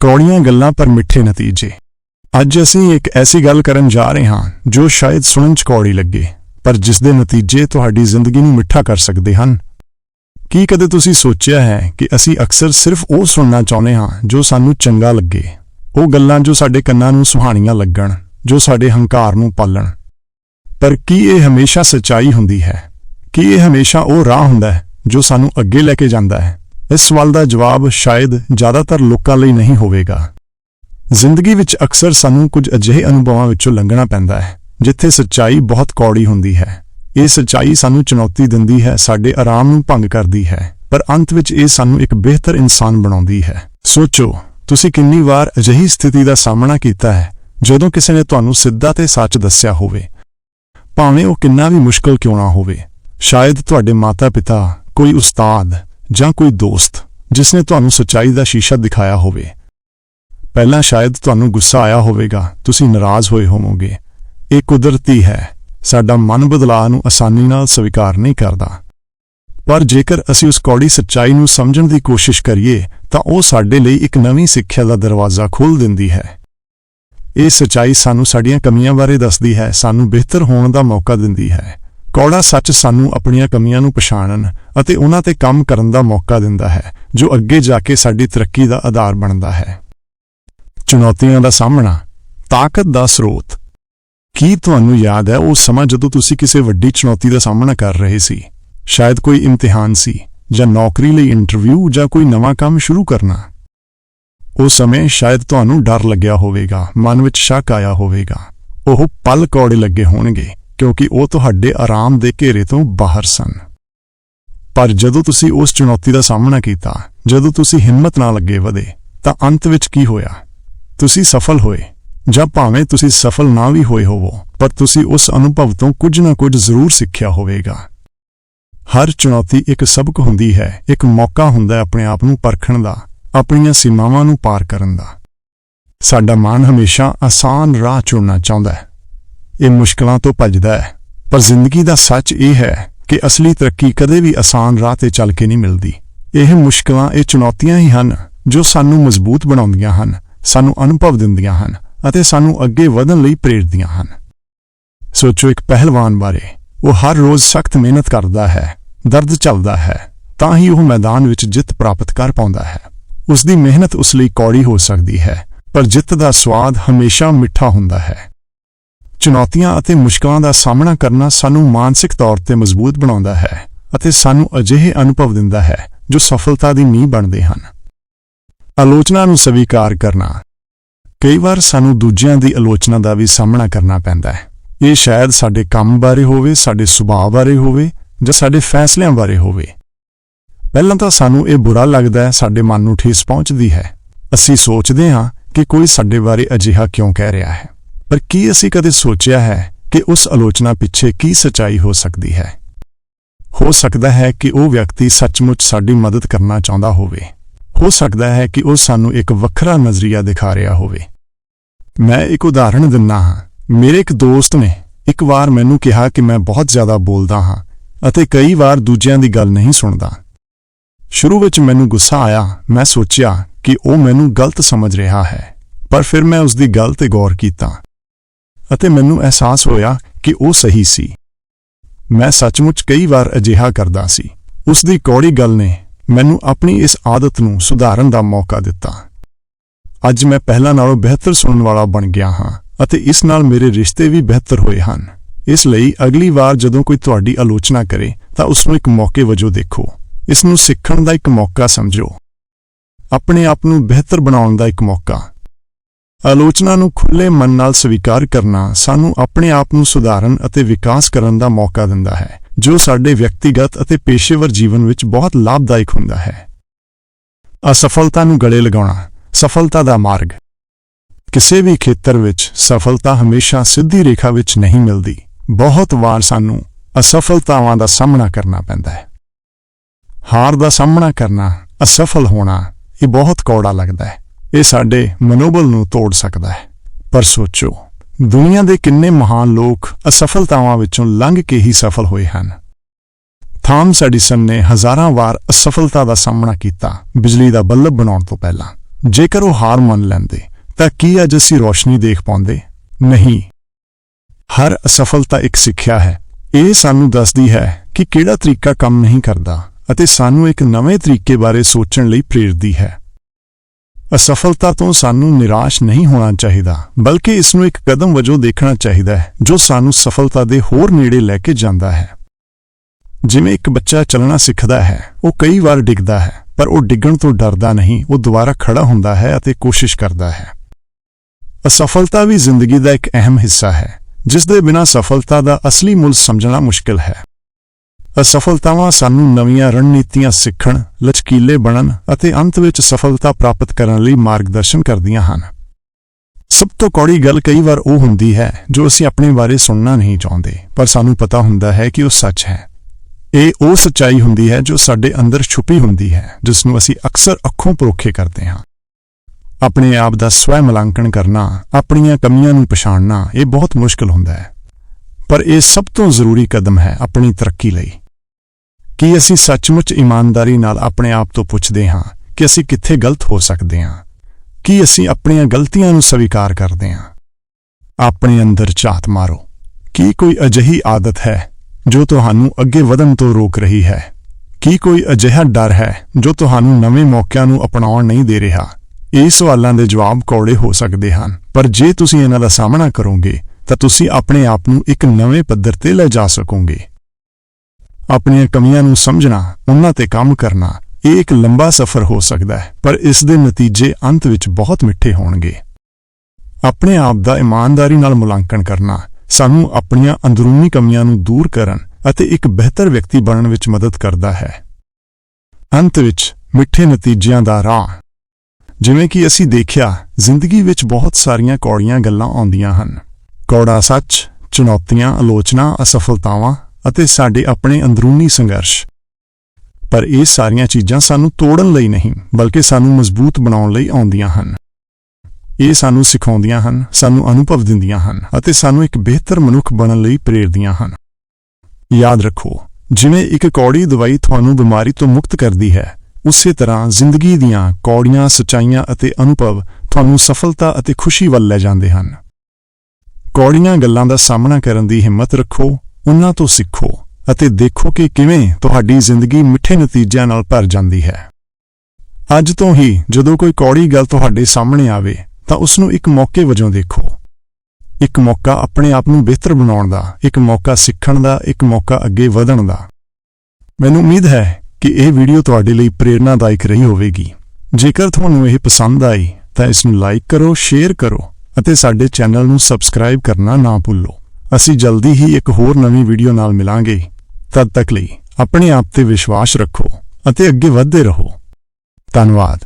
ਕੌੜੀਆਂ ਗੱਲਾਂ ਪਰ ਮਿੱਠੇ ਨਤੀਜੇ। ਅੱਜ ਅਸੀਂ ਇੱਕ ਐਸੀ ਗੱਲ ਕਰਨ ਜਾ ਰਹੇ ਹਾਂ, ਜੋ ਸ਼ਾਇਦ ਸੁਣਨ 'ਚ ਕੌੜੀ ਲੱਗੇ, ਪਰ ਜਿਸ ਦੇ ਨਤੀਜੇ ਤੁਹਾਡੀ ਜ਼ਿੰਦਗੀ ਨੂੰ ਮਿੱਠਾ ਕਰ ਸਕਦੇ ਹਨ। ਕੀ ਕਦੇ ਤੁਸੀਂ ਸੋਚਿਆ ਹੈ ਕਿ ਅਸੀਂ ਅਕਸਰ ਸਿਰਫ ਉਹ ਸੁਣਨਾ ਚਾਹੁੰਦੇ ਹਾਂ, ਜੋ ਸਾਨੂੰ ਚੰਗਾ ਲੱਗੇ? ਉਹ ਗੱਲਾਂ ਜੋ ਸਾਡੇ ਕੰਨਾਂ ਨੂੰ ਸੁਹਾਣੀਆਂ ਲੱਗਣ, ਜੋ ਸਾਡੇ ਹੰਕਾਰ ਨੂੰ ਪਾਲਣ। ਪਰ ਕੀ ਇਹ ਹਮੇਸ਼ਾ ਸੱਚਾਈ ਹੁੰਦੀ ਹੈ? ਕੀ ਇਹ ਹਮੇਸ਼ਾ ਉਹ ਰਾਹ ਹੁੰਦਾ ਹੈ, ਜੋ ਸਾਨੂੰ ਅੱਗੇ ਲੈ ਕੇ ਜਾਂਦਾ ਹੈ? ਇਸ ਸਵਾਲ ਦਾ ਜਵਾਬ ਸ਼ਾਇਦ ਜ਼ਿਆਦਾਤਰ ਲੋਕਾਂ ਲਈ ਨਹੀਂ ਹੋਵੇਗਾ। ਜ਼ਿੰਦਗੀ ਵਿੱਚ ਅਕਸਰ ਸਾਨੂੰ ਕੁਝ ਅਜਿਹੇ ਅਨੁਭਵਾਂ ਵਿੱਚੋਂ ਲੰਘਣਾ ਪੈਂਦਾ ਹੈ, ਜਿੱਥੇ ਸੱਚਾਈ ਬਹੁਤ ਕੌੜੀ ਹੁੰਦੀ ਹੈ। ਇਹ ਸੱਚਾਈ ਸਾਨੂੰ ਚੁਣੌਤੀ ਦਿੰਦੀ ਹੈ, ਸਾਡੇ ਆਰਾਮ ਨੂੰ ਭੰਗ ਕਰਦੀ ਹੈ, ਪਰ ਅੰਤ ਵਿੱਚ ਇਹ ਸਾਨੂੰ ਇੱਕ ਬਿਹਤਰ ਇਨਸਾਨ ਬਣਾਉਂਦੀ ਹੈ। ਸੋਚੋ, ਤੁਸੀਂ ਕਿੰਨੀ ਵਾਰ ਅਜਿਹੀ ਸਥਿਤੀ ਦਾ ਸਾਹਮਣਾ ਕੀਤਾ ਹੈ, ਜਦੋਂ ਕਿਸੇ ਨੇ ਤੁਹਾਨੂੰ ਸਿੱਧਾ ਤੇ ਸੱਚ ਦੱਸਿਆ ਹੋਵੇ। ਭਾਵੇਂ ਉਹ ਕਿੰਨਾ ਵੀ ਮੁਸ਼ਕਲ ਕਿਉਂ ਨਾ ਹੋਵੇ, ਸ਼ਾਇਦ ਤੁਹਾਡੇ ਮਾਤਾ-ਪਿਤਾ, ਕੋਈ ਉਸਤਾਦ ਜਾਂ ਕੋਈ ਦੋਸਤ ਜਿਸ ਨੇ ਤੁਹਾਨੂੰ ਸੱਚਾਈ ਦਾ ਸ਼ੀਸ਼ਾ ਦਿਖਾਇਆ ਹੋਵੇ। ਪਹਿਲਾਂ ਸ਼ਾਇਦ ਤੁਹਾਨੂੰ ਗੁੱਸਾ ਆਇਆ ਹੋਵੇਗਾ, ਤੁਸੀਂ ਨਾਰਾਜ਼ ਹੋਏ ਹੋਵੋਗੇ। ਇਹ ਕੁਦਰਤੀ ਹੈ, ਸਾਡਾ ਮਨ ਬਦਲਾਅ ਨੂੰ ਆਸਾਨੀ ਨਾਲ ਸਵੀਕਾਰ ਨਹੀਂ ਕਰਦਾ। ਪਰ ਜੇਕਰ ਅਸੀਂ ਉਸ ਕੌੜੀ ਸੱਚਾਈ ਨੂੰ ਸਮਝਣ ਦੀ ਕੋਸ਼ਿਸ਼ ਕਰੀਏ, ਤਾਂ ਉਹ ਸਾਡੇ ਲਈ ਇੱਕ ਨਵੀਂ ਸਿੱਖਿਆ ਦਾ ਦਰਵਾਜ਼ਾ ਖੋਲ੍ਹ ਦਿੰਦੀ ਹੈ। ਇਹ ਸੱਚਾਈ ਸਾਨੂੰ ਸਾਡੀਆਂ ਕਮੀਆਂ ਬਾਰੇ ਦੱਸਦੀ ਹੈ, ਸਾਨੂੰ ਬਿਹਤਰ ਹੋਣ ਦਾ ਮੌਕਾ ਦਿੰਦੀ ਹੈ। ਕੌੜਾ ਸੱਚ ਸਾਨੂੰ ਆਪਣੀਆਂ ਕਮੀਆਂ ਨੂੰ ਪਛਾਣਨ ਅਤੇ ਉਹਨਾਂ ਤੇ ਕੰਮ ਕਰਨ ਦਾ ਮੌਕਾ ਦਿੰਦਾ ਹੈ, ਜੋ ਅੱਗੇ ਜਾ ਕੇ ਸਾਡੀ ਤਰੱਕੀ ਦਾ ਆਧਾਰ ਬਣਦਾ ਹੈ। ਚੁਣੌਤੀਆਂ ਦਾ ਸਾਹਮਣਾ, ਤਾਕਤ ਦਾ ਸਰੋਤ। ਕੀ ਤੁਹਾਨੂੰ ਯਾਦ ਹੈ ਉਹ ਸਮਾਂ ਜਦੋਂ ਤੁਸੀਂ ਕਿਸੇ ਵੱਡੀ ਚੁਣੌਤੀ ਦਾ ਸਾਹਮਣਾ ਕਰ ਰਹੇ ਸੀ? ਸ਼ਾਇਦ ਕੋਈ ਇਮਤਿਹਾਨ ਸੀ, ਜਾਂ ਨੌਕਰੀ ਲਈ ਇੰਟਰਵਿਊ ਜਾਂ ਕੋਈ ਨਵਾਂ ਕੰਮ ਸ਼ੁਰੂ ਕਰਨਾ? ਉਸ ਸਮੇਂ ਸ਼ਾਇਦ ਤੁਹਾਨੂੰ ਡਰ ਲੱਗਿਆ ਹੋਵੇਗਾ, ਮਨ ਵਿੱਚ ਸ਼ੱਕ ਆਇਆ ਹੋਵੇਗਾ। ਉਹ ਪਲ ਕੌੜੇ ਲੱਗੇ ਹੋਣਗੇ। ਕਿਉਂਕਿ ਉਹ ਤੁਹਾਡੇ ਆਰਾਮ ਦੇ ਘੇਰੇ ਤੋਂ ਬਾਹਰ ਸਨ। ਪਰ ਜਦੋਂ ਤੁਸੀਂ ਉਸ ਚੁਣੌਤੀ ਦਾ ਸਾਹਮਣਾ ਕੀਤਾ, ਜਦੋਂ ਤੁਸੀਂ ਹਿੰਮਤ ਨਾਲ ਅੱਗੇ ਵਧੇ, ਤਾਂ ਅੰਤ ਵਿੱਚ ਕੀ ਹੋਇਆ? ਤੁਸੀਂ ਸਫਲ ਹੋਏ, ਜਾਂ ਭਾਵੇਂ ਤੁਸੀਂ ਸਫਲ ਨਾ ਵੀ ਹੋਏ ਹੋਵੋ, ਪਰ ਤੁਸੀਂ ਉਸ ਅਨੁਭਵ ਤੋਂ ਕੁਝ ਨਾ ਕੁਝ ਜ਼ਰੂਰ ਸਿੱਖਿਆ ਹੋਵੇਗਾ। ਹਰ ਚੁਣੌਤੀ ਇੱਕ ਸਬਕ ਹੁੰਦੀ ਹੈ, ਇੱਕ ਮੌਕਾ ਹੁੰਦਾ ਹੈ ਆਪਣੇ ਆਪ ਨੂੰ ਪਰਖਣ ਦਾ, ਆਪਣੀਆਂ ਸੀਮਾਵਾਂ ਨੂੰ ਪਾਰ ਕਰਨ ਦਾ। ਸਾਡਾ ਮਨ ਹਮੇਸ਼ਾ ਆਸਾਨ ਰਾਹ ਚੁਣਨਾ ਚਾਹੁੰਦਾ ਹੈ। ਇਹ ਮੁਸ਼ਕਲਾਂ ਤੋਂ ਭੱਜਦਾ ਹੈ। ਪਰ ਜ਼ਿੰਦਗੀ ਦਾ ਸੱਚ ਇਹ ਹੈ ਕਿ ਅਸਲੀ ਤਰੱਕੀ ਕਦੇ ਵੀ ਆਸਾਨ ਰਾਹ ਤੇ ਚੱਲ ਕੇ ਨਹੀਂ ਮਿਲਦੀ। ਇਹ ਮੁਸ਼ਕਲਾਂ, ਇਹ ਚੁਣੌਤੀਆਂ ਹੀ ਹਨ ਜੋ ਸਾਨੂੰ ਮਜ਼ਬੂਤ ਬਣਾਉਂਦੀਆਂ ਹਨ, ਸਾਨੂੰ ਅਨੁਭਵ ਦਿੰਦੀਆਂ ਹਨ ਅਤੇ ਸਾਨੂੰ ਅੱਗੇ ਵਧਣ ਲਈ ਪ੍ਰੇਰਦੀਆਂ ਹਨ। ਸੋਚੋ ਇੱਕ ਪਹਿਲਵਾਨ ਬਾਰੇ। ਉਹ ਹਰ ਰੋਜ਼ ਸਖਤ ਮਿਹਨਤ ਕਰਦਾ ਹੈ, ਦਰਦ ਚੱਲਦਾ ਹੈ, ਤਾਂ ਹੀ ਉਹ ਮੈਦਾਨ ਵਿੱਚ ਜਿੱਤ ਪ੍ਰਾਪਤ ਕਰ ਪਾਉਂਦਾ ਹੈ। ਉਸ ਦੀ ਮਿਹਨਤ ਉਸ ਲਈ ਕੌੜੀ ਹੋ ਸਕਦੀ ਹੈ, ਪਰ ਜਿੱਤ ਦਾ ਸਵਾਦ ਹਮੇਸ਼ਾ ਮਿੱਠਾ ਹੁੰਦਾ ਹੈ। ਚੁਣੌਤੀਆਂ ਅਤੇ ਮੁਸ਼ਕਲਾਂ ਦਾ ਸਾਹਮਣਾ ਕਰਨਾ ਸਾਨੂੰ ਮਾਨਸਿਕ ਤੌਰ ਤੇ ਮਜ਼ਬੂਤ ਬਣਾਉਂਦਾ ਹੈ ਅਤੇ ਸਾਨੂੰ ਅਜਿਹੇ ਅਨੁਭਵ ਦਿੰਦਾ ਹੈ ਜੋ ਸਫਲਤਾ ਦੀ ਨੀਂਹ ਬਣਦੇ ਹਨ। ਆਲੋਚਨਾ ਨੂੰ ਸਵੀਕਾਰ ਕਰਨਾ। ਕਈ ਵਾਰ ਸਾਨੂੰ ਦੂਜਿਆਂ ਦੀ ਆਲੋਚਨਾ ਦਾ ਵੀ ਸਾਹਮਣਾ ਕਰਨਾ ਪੈਂਦਾ ਹੈ। ਇਹ ਸ਼ਾਇਦ ਸਾਡੇ ਕੰਮ ਬਾਰੇ ਹੋਵੇ, ਸਾਡੇ ਸੁਭਾਅ ਬਾਰੇ ਹੋਵੇ ਜਾਂ ਸਾਡੇ ਫੈਸਲਿਆਂ ਬਾਰੇ ਹੋਵੇ। ਪਹਿਲਾਂ ਤਾਂ ਸਾਨੂੰ ਇਹ ਬੁਰਾ ਲੱਗਦਾ ਹੈ, ਸਾਡੇ ਮਨ ਨੂੰ ਠੇਸ ਪਹੁੰਚਦੀ ਹੈ। ਅਸੀਂ ਸੋਚਦੇ ਹਾਂ ਕਿ ਕੋਈ ਸਾਡੇ ਬਾਰੇ ਅਜਿਹਾ ਕਿਉਂ ਕਹਿ ਰਿਹਾ ਹੈ। ਪਰ ਕੀ ਅਸੀਂ ਕਦੇ ਸੋਚਿਆ ਹੈ ਕਿ ਉਸ ਆਲੋਚਨਾ ਪਿੱਛੇ ਕੀ ਸਚਾਈ ਹੋ ਸਕਦੀ ਹੈ? ਹੋ ਸਕਦਾ ਹੈ ਕਿ ਉਹ ਵਿਅਕਤੀ ਸੱਚਮੁੱਚ ਸਾਡੀ ਮਦਦ ਕਰਨਾ ਚਾਹੁੰਦਾ ਹੋਵੇ। ਹੋ ਸਕਦਾ ਹੈ ਕਿ ਉਹ ਸਾਨੂੰ ਇੱਕ ਵੱਖਰਾ ਨਜ਼ਰੀਆ ਦਿਖਾ ਰਿਹਾ ਹੋਵੇ। ਮੈਂ ਇੱਕ ਉਦਾਹਰਣ ਦਿੰਨਾ ਹਾਂ। ਮੇਰੇ ਇੱਕ ਦੋਸਤ ਨੇ ਇੱਕ ਵਾਰ ਮੈਨੂੰ ਕਿਹਾ ਕਿ ਮੈਂ ਬਹੁਤ ਜ਼ਿਆਦਾ ਬੋਲਦਾ ਹਾਂ ਅਤੇ ਕਈ ਵਾਰ ਦੂਜਿਆਂ ਦੀ ਗੱਲ ਨਹੀਂ ਸੁਣਦਾ। ਸ਼ੁਰੂ ਵਿੱਚ ਮੈਨੂੰ ਗੁੱਸਾ ਆਇਆ। ਮੈਂ ਸੋਚਿਆ ਕਿ ਉਹ ਮੈਨੂੰ ਗਲਤ ਸਮਝ ਰਿਹਾ ਹੈ। ਪਰ ਫਿਰ ਮੈਂ ਉਸ ਦੀ ਗੱਲ ਤੇ ਗੌਰ ਕੀਤਾ। ਅਤੇ ਮੈਨੂੰ ਅਹਿਸਾਸ ਹੋਇਆ ਕਿ ਉਹ ਸਹੀ ਸੀ। ਮੈਂ ਸੱਚਮੁੱਚ ਕਈ ਵਾਰ ਅਜਿਹਾ ਕਰਦਾ ਸੀ। ਉਸ ਦੀ ਕੌੜੀ ਗੱਲ ਨੇ ਮੈਨੂੰ ਆਪਣੀ ਇਸ ਆਦਤ ਨੂੰ ਸੁਧਾਰਨ ਦਾ ਮੌਕਾ ਦਿੱਤਾ। ਅੱਜ ਮੈਂ ਪਹਿਲਾਂ ਨਾਲੋਂ ਬਿਹਤਰ ਸੁਣਨ ਵਾਲਾ ਬਣ ਗਿਆ ਹਾਂ ਅਤੇ ਇਸ ਨਾਲ ਮੇਰੇ ਰਿਸ਼ਤੇ ਵੀ ਬਿਹਤਰ ਹੋਏ ਹਨ। ਇਸ ਲਈ ਅਗਲੀ ਵਾਰ ਜਦੋਂ ਕੋਈ ਤੁਹਾਡੀ ਆਲੋਚਨਾ ਕਰੇ ਤਾਂ ਉਸ ਨੂੰ ਇੱਕ ਮੌਕੇ ਵਜੋਂ ਦੇਖੋ। ਇਸ ਨੂੰ ਸਿੱਖਣ ਦਾ ਇੱਕ ਮੌਕਾ ਸਮਝੋ। ਆਪਣੇ ਆਪ ਨੂੰ ਬਿਹਤਰ ਬਣਾਉਣ ਦਾ ਇੱਕ ਮੌਕਾ। ਆਲੋਚਨਾ ਨੂੰ ਖੁੱਲੇ ਮਨ ਨਾਲ ਸਵੀਕਾਰ ਕਰਨਾ ਸਾਨੂੰ ਆਪਣੇ ਆਪ ਨੂੰ ਸੁਧਾਰਨ ਅਤੇ ਵਿਕਾਸ ਕਰਨ ਦਾ ਮੌਕਾ ਦਿੰਦਾ ਹੈ, ਜੋ ਸਾਡੇ ਵਿਅਕਤੀਗਤ ਅਤੇ ਪੇਸ਼ੇਵਰ ਜੀਵਨ ਵਿੱਚ ਬਹੁਤ ਲਾਭਦਾਇਕ ਹੁੰਦਾ ਹੈ। ਅਸਫਲਤਾ ਨੂੰ ਗਲੇ ਲਗਾਉਣਾ, ਸਫਲਤਾ ਦਾ ਮਾਰਗ। ਕਿਸੇ ਵੀ ਖੇਤਰ ਵਿੱਚ ਸਫਲਤਾ ਹਮੇਸ਼ਾ ਸਿੱਧੀ ਰੇਖਾ ਵਿੱਚ ਨਹੀਂ ਮਿਲਦੀ। ਬਹੁਤ ਵਾਰ ਸਾਨੂੰ ਅਸਫਲਤਾਵਾਂ ਦਾ ਸਾਹਮਣਾ ਕਰਨਾ ਪੈਂਦਾ ਹੈ। ਹਾਰ ਦਾ ਸਾਹਮਣਾ ਕਰਨਾ, ਅਸਫਲ ਹੋਣਾ, ਇਹ ਬਹੁਤ ਕੌੜਾ ਲੱਗਦਾ ਹੈ। ਇਹ ਸਾਡੇ ਮਨੋਬਲ ਨੂੰ ਤੋੜ ਸਕਦਾ ਹੈ। ਪਰ ਸੋਚੋ, ਦੁਨੀਆ ਦੇ ਕਿੰਨੇ ਮਹਾਨ ਲੋਕ ਅਸਫਲਤਾਵਾਂ ਵਿੱਚੋਂ ਲੰਘ ਕੇ ਹੀ ਸਫਲ ਹੋਏ ਹਨ। ਥਾਮਸ ਐਡੀਸਨ ਨੇ ਹਜ਼ਾਰਾਂ ਵਾਰ ਅਸਫਲਤਾ ਦਾ ਸਾਹਮਣਾ ਕੀਤਾ ਬਿਜਲੀ ਦਾ ਬੱਲਬ ਬਣਾਉਣ ਤੋਂ ਪਹਿਲਾਂ। ਜੇਕਰ ਉਹ ਹਾਰ ਮੰਨ ਲੈਂਦੇ, ਤਾਂ ਕੀ ਅੱਜ ਅਸੀਂ ਰੋਸ਼ਨੀ ਦੇਖ ਪਾਉਂਦੇ? ਨਹੀਂ। ਹਰ ਅਸਫਲਤਾ ਇੱਕ ਸਿੱਖਿਆ ਹੈ। ਇਹ ਸਾਨੂੰ ਦੱਸਦੀ ਹੈ ਕਿ ਕਿਹੜਾ ਤਰੀਕਾ ਕੰਮ ਨਹੀਂ ਕਰਦਾ ਅਤੇ ਸਾਨੂੰ ਇੱਕ ਨਵੇਂ ਤਰੀਕੇ ਬਾਰੇ ਸੋਚਣ ਲਈ ਪ੍ਰੇਰਦੀ ਹੈ। ਅਸਫਲਤਾ ਤੋਂ ਸਾਨੂੰ ਨਿਰਾਸ਼ ਨਹੀਂ ਹੋਣਾ ਚਾਹੀਦਾ, ਬਲਕਿ ਇਸ ਨੂੰ ਇੱਕ ਕਦਮ ਵਜੋਂ ਦੇਖਣਾ ਚਾਹੀਦਾ ਹੈ, ਜੋ ਸਾਨੂੰ ਸਫਲਤਾ ਦੇ ਹੋਰ ਨੇੜੇ ਲੈ ਕੇ ਜਾਂਦਾ ਹੈ। ਜਿਵੇਂ ਇੱਕ ਬੱਚਾ ਚੱਲਣਾ ਸਿੱਖਦਾ ਹੈ, ਉਹ ਕਈ ਵਾਰ ਡਿੱਗਦਾ ਹੈ, ਪਰ ਉਹ ਡਿੱਗਣ ਤੋਂ ਡਰਦਾ ਨਹੀਂ, ਉਹ ਦੁਬਾਰਾ ਖੜਾ ਹੁੰਦਾ ਹੈ ਅਤੇ ਕੋਸ਼ਿਸ਼ ਕਰਦਾ ਹੈ। ਅਸਫਲਤਾ ਵੀ ਜ਼ਿੰਦਗੀ ਦਾ ਇੱਕ ਅਹਿਮ ਹਿੱਸਾ ਹੈ, ਜਿਸ ਦੇ ਬਿਨਾਂ ਸਫਲਤਾ ਦਾ ਅਸਲੀ ਮੁੱਲ ਸਮਝਣਾ ਮੁਸ਼ਕਿਲ ਹੈ। ਅਸਫਲਤਾਵਾਂ ਸਾਨੂੰ ਨਵੀਆਂ ਰਣਨੀਤੀਆਂ ਸਿੱਖਣ, ਲਚਕੀਲੇ ਬਣਨ ਅਤੇ ਅੰਤ ਵਿੱਚ ਸਫਲਤਾ ਪ੍ਰਾਪਤ ਕਰਨ ਲਈ ਮਾਰਗਦਰਸ਼ਨ ਕਰਦੀਆਂ ਹਨ। ਸਭ ਤੋਂ ਕੌੜੀ ਗੱਲ ਕਈ ਵਾਰ ਉਹ ਹੁੰਦੀ ਹੈ ਜੋ ਅਸੀਂ ਆਪਣੇ ਬਾਰੇ ਸੁਣਨਾ ਨਹੀਂ ਚਾਹੁੰਦੇ, ਪਰ ਸਾਨੂੰ ਪਤਾ ਹੁੰਦਾ ਹੈ ਕਿ ਉਹ ਸੱਚ ਹੈ। ਇਹ ਉਹ ਸੱਚਾਈ ਹੁੰਦੀ ਹੈ ਜੋ ਸਾਡੇ ਅੰਦਰ ਛੁਪੀ ਹੁੰਦੀ ਹੈ ਜਿਸ ਨੂੰ ਅਸੀਂ ਅਕਸਰ ਅੱਖੋਂ ਪਰੋਖੇ ਕਰਦੇ ਹਾਂ। ਆਪਣੇ ਆਪ ਦਾ ਸਵੈ ਮੁਲਾਂਕਣ ਕਰਨਾ, ਆਪਣੀਆਂ ਕਮੀਆਂ ਨੂੰ ਪਛਾਣਨਾ, ਇਹ ਬਹੁਤ ਮੁਸ਼ਕਲ ਹੁੰਦਾ ਹੈ। ਪਰ ਇਹ ਸਭ ਤੋਂ ਜ਼ਰੂਰੀ ਕਦਮ ਹੈ ਆਪਣੀ ਤਰੱਕੀ ਲਈ। ਕੀ ਅਸੀਂ ਸੱਚਮੁੱਚ ਇਮਾਨਦਾਰੀ ਨਾਲ ਆਪਣੇ ਆਪ ਤੋਂ ਪੁੱਛਦੇ ਹਾਂ ਕਿ ਅਸੀਂ ਕਿੱਥੇ ਗਲਤ ਹੋ ਸਕਦੇ ਹਾਂ, ਕੀ ਅਸੀਂ ਆਪਣੀਆਂ ਗਲਤੀਆਂ ਨੂੰ ਸਵੀਕਾਰ ਕਰਦੇ ਹਾਂ। ਆਪਣੇ ਅੰਦਰ ਝਾਤ ਮਾਰੋ, ਕੀ ਕੋਈ ਅਜਿਹੀ ਆਦਤ ਹੈ ਜੋ ਤੁਹਾਨੂੰ ਅੱਗੇ ਵਧਣ ਤੋਂ ਰੋਕ ਰਹੀ ਹੈ? ਕੀ ਕੋਈ ਅਜਿਹਾ ਡਰ ਹੈ ਜੋ ਤੁਹਾਨੂੰ ਨਵੇਂ ਮੌਕਿਆਂ ਨੂੰ ਅਪਣਾਉਣ ਨਹੀਂ ਦੇ ਰਿਹਾ? ਇਹ ਸਵਾਲਾਂ ਦੇ ਜਵਾਬ ਕੌੜੇ ਹੋ ਸਕਦੇ ਹਨ, ਪਰ ਜੇ ਤੁਸੀਂ ਇਹਨਾਂ ਦਾ ਸਾਹਮਣਾ ਕਰੋਗੇ, ਤਾਂ ਤੁਸੀਂ ਆਪਣੇ ਆਪ ਨੂੰ ਇੱਕ ਨਵੇਂ ਪੱਧਰ ਤੇ ਲੈ ਜਾ ਸਕੋਗੇ। ਆਪਣੀਆਂ ਕਮੀਆਂ ਨੂੰ ਸਮਝਣਾ, ਉਹਨਾਂ ਤੇ ਕੰਮ ਕਰਨਾ, ਇਹ ਇੱਕ ਲੰਬਾ ਸਫ਼ਰ ਹੋ ਸਕਦਾ ਹੈ, ਪਰ ਇਸ ਦੇ ਨਤੀਜੇ ਅੰਤ ਵਿੱਚ ਬਹੁਤ ਮਿੱਠੇ ਹੋਣਗੇ। ਆਪਣੇ ਆਪ ਦਾ ਇਮਾਨਦਾਰੀ ਨਾਲ ਮੁਲਾਂਕਣ ਕਰਨਾ, ਸਾਨੂੰ ਆਪਣੀਆਂ ਅੰਦਰੂਨੀ ਕਮੀਆਂ ਨੂੰ ਦੂਰ ਕਰਨ ਅਤੇ ਇੱਕ ਬਿਹਤਰ ਵਿਅਕਤੀ ਬਣਨ ਵਿੱਚ ਮਦਦ ਕਰਦਾ ਹੈ। ਅੰਤ ਵਿੱਚ ਮਿੱਠੇ ਨਤੀਜਿਆਂ ਦਾ ਰਾਹ। ਜਿਵੇਂ ਕਿ ਅਸੀਂ ਦੇਖਿਆ, ਜ਼ਿੰਦਗੀ ਵਿੱਚ ਬਹੁਤ ਸਾਰੀਆਂ ਕੌੜੀਆਂ ਗੱਲਾਂ ਆਉਂਦੀਆਂ ਹਨ। ਕੌੜਾ ਸੱਚ, ਚੁਣੌਤੀਆਂ, ਆਲੋਚਨਾ, ਅਸਫਲਤਾਵਾਂ ਅਤੇ ਸਾਡੇ ਆਪਣੇ ਅੰਦਰੂਨੀ ਸੰਘਰਸ਼। ਪਰ ਇਹ ਸਾਰੀਆਂ ਚੀਜ਼ਾਂ ਸਾਨੂੰ ਤੋੜਨ ਲਈ ਨਹੀਂ, ਬਲਕਿ ਸਾਨੂੰ ਮਜ਼ਬੂਤ ਬਣਾਉਣ ਲਈ ਆਉਂਦੀਆਂ ਹਨ। ਇਹ ਸਾਨੂੰ ਸਿਖਾਉਂਦੀਆਂ ਹਨ, ਸਾਨੂੰ ਅਨੁਭਵ ਦਿੰਦੀਆਂ ਹਨ, ਅਤੇ ਸਾਨੂੰ ਇੱਕ ਬਿਹਤਰ ਮਨੁੱਖ ਬਣਨ ਲਈ ਪ੍ਰੇਰਦੀਆਂ ਹਨ। ਯਾਦ ਰੱਖੋ, ਜਿਵੇਂ ਇੱਕ ਕੌੜੀ ਦਵਾਈ ਤੁਹਾਨੂੰ ਬਿਮਾਰੀ ਤੋਂ ਮੁਕਤ ਕਰਦੀ ਹੈ, ਉਸੇ ਤਰ੍ਹਾਂ ਜ਼ਿੰਦਗੀ ਦੀਆਂ ਕੌੜੀਆਂ ਸਚਾਈਆਂ ਅਤੇ ਅਨੁਭਵ ਤੁਹਾਨੂੰ ਸਫਲਤਾ ਅਤੇ ਖੁਸ਼ੀ ਵੱਲ ਲੈ ਜਾਂਦੇ ਹਨ। ਕੌੜੀਆਂ ਗੱਲਾਂ ਦਾ ਸਾਹਮਣਾ ਕਰਨ ਦੀ ਹਿੰਮਤ ਰੱਖੋ ਉਹਨਾਂ ਤੋਂ ਸਿੱਖੋ ਅਤੇ ਦੇਖੋ ਕਿ ਕਿਵੇਂ ਤੁਹਾਡੀ ਜ਼ਿੰਦਗੀ ਮਿੱਠੇ ਨਤੀਜਿਆਂ ਨਾਲ ਭਰ ਜਾਂਦੀ ਹੈ। ਅੱਜ ਤੋਂ ਹੀ ਜਦੋਂ ਕੋਈ ਕੌੜੀ ਗੱਲ ਤੁਹਾਡੇ ਸਾਹਮਣੇ ਆਵੇ, ਤਾਂ ਉਸ ਨੂੰ ਇੱਕ ਮੌਕੇ ਵਜੋਂ ਦੇਖੋ। ਇੱਕ ਮੌਕਾ ਆਪਣੇ ਆਪ ਨੂੰ ਬਿਹਤਰ ਬਣਾਉਣ ਦਾ, ਇੱਕ ਮੌਕਾ ਸਿੱਖਣ ਦਾ, ਇੱਕ ਮੌਕਾ ਅੱਗੇ ਵਧਣ ਦਾ। ਮੈਨੂੰ ਉਮੀਦ ਹੈ ਕਿ ਇਹ ਵੀਡੀਓ ਤੁਹਾਡੇ ਲਈ ਪ੍ਰੇਰਨਾਦਾਇਕ ਰਹੀ ਹੋਵੇਗੀ। ਜੇਕਰ ਤੁਹਾਨੂੰ ਇਹ ਪਸੰਦ ਆਈ, ਤਾਂ ਇਸ ਨੂੰ ਲਾਈਕ ਕਰੋ, ਸ਼ੇਅਰ ਕਰੋ ਅਤੇ ਸਾਡੇ ਚੈਨਲ ਨੂੰ ਸਬਸਕ੍ਰਾਈਬ ਕਰਨਾ ਨਾ ਭੁੱਲੋ। ਅਸੀਂ ਜਲਦੀ ਹੀ ਇੱਕ ਹੋਰ ਨਵੀਂ ਵੀਡੀਓ ਨਾਲ ਮਿਲਾਂਗੇ। ਤਦ ਤੱਕ ਲਈ ਆਪਣੇ ਆਪ ਤੇ ਵਿਸ਼ਵਾਸ ਰੱਖੋ ਅਤੇ ਅੱਗੇ ਵਧਦੇ ਰਹੋ। ਧੰਨਵਾਦ।